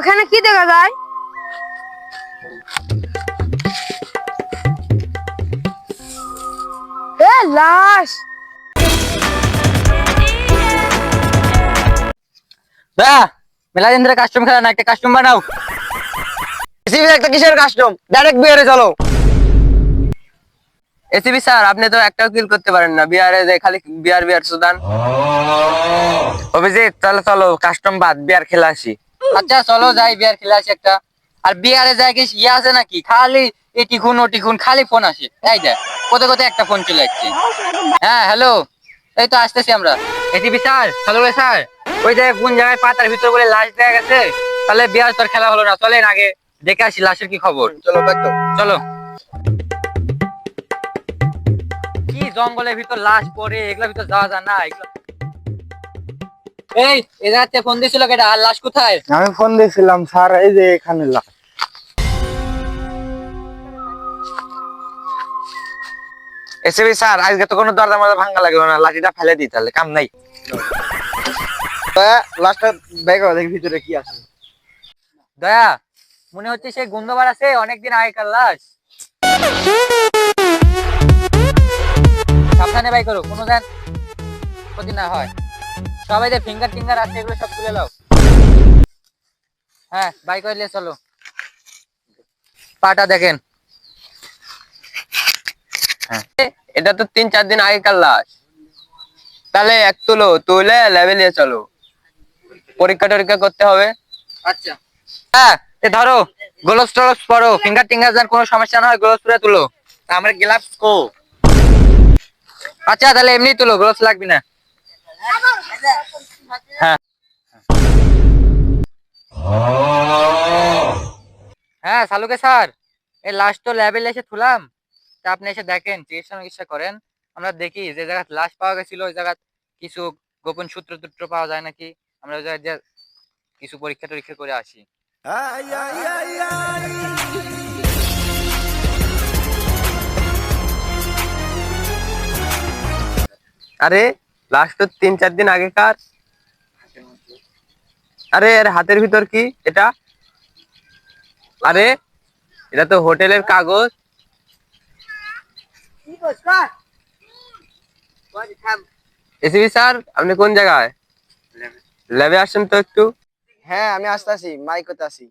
ওখানে কি দেখা যায়? এ লাশ! দয়া মেলা দিন ধরে কাস্টম খেলা না একটা কাস্টম বানাও। এসিবি একটা কিসের কাস্টম ডাইরেক্ট বিয়ারে চলো। এসিবি স্যার আপনি তো একটাও কিল করতে পারেন না। বিয়ারে যে খালি বিয়ার বিয়ার সুদান। অভিজিৎ চলো চলো কাস্টম বাদ বিয়ার খেলা আসি। আচ্ছা চলো যাই বিয়ার খেলে আসি একটা। আর বিয়ারে যাই কি ইয়ে আছে নাকি? খালি এটি খুন ওটি খুন খালি ফোন আসে। এই দেখ কোথায় কোথায় একটা ফোন চলে যাচ্ছে হ্যাঁ হ্যালো এই তো আসতেছি আমরা। ACB sir hello sir. ওই জায়গায় কোন জায়গায় পাতার ভিতর বলে লাশ দেখা গেছে? তাহলে বিয়ার তোর খেলা হলো না চলেন আগে দেখে আসি লাশের কি খবর। চলো চলো। কি জঙ্গলের ভিতর লাশ পড়ে এগুলোর ভিতর যাওয়া যায় না এগুলো এই এ জায়গাতে ফোন দিয়েছিল কেটা আর লাশ কোথায়? আমি ফোন দিয়েছিলাম স্যার এই যে এখানে লাশ। এসিবি স্যার আজকে তো কোনো দরজা মজা ভাঙা লাগবে না লাঠিটা ফেলে দিই তাহলে কাম নাই। লাস্টটা ব্যাগ দেখি ভিতরে কি আছে। দয়া মনে হচ্ছে সেই গন্ধবার আছে অনেকদিন আগেকার লাশ। সাবধানে বাই করো কোনো যেন ক্ষতি না হয়। সবাই যে ফিঙ্গার টিঙ্গার আছে এগুলো সব তুলে নাও হ্যাঁ বাই করলে চলো। পাটা দেখেন। হ্যাঁ। এটা তো তিন চার দিন আগেকার লাশ। তাহলে এক তুলো তুলে লেভেল নিয়ে চলো। পরীক্ষা টরীক্ষা করতে হবে। আচ্ছা। হ্যাঁ এ ধরো গ্লোভস টোলভস পরো ফিঙ্গার টিঙ্গার যেন কোনো সমস্যা না হয় গ্লোভস পরে তুলো। আমার গ্লাভস কো। আচ্ছা তাহলে এমনি তুলো গ্লোভস লাগবে না। হ্যাঁ। হ্যাঁ সালুকে স্যার, এই লাস্ট তো ল্যাবে এসে থুলাম। তা আপনি এসে দেখেন, চিকিৎসা চিকিৎসা করেন। আমরা দেখি যে জায়গায় লাশ পাওয়া গেছিল, ওই জায়গায় কিছু গোপন সূত্র টুত্র পাওয়া যায় নাকি? আমরা ওই জায়গায় কিছু পরীক্ষা টরীক্ষা করে আসি। আরে লাস্ট তো তিন চার দিন আগেকার। আরে এর হাতের ভিতর কি? এটা? আরে এটা তো হোটেলের কাগজ। এসিবি স্যার আপনি কোন জায়গায়? ল্যাবে। আসছেন তো একটু। হ্যাঁ আমি আসতেছি মাইক করতে আসি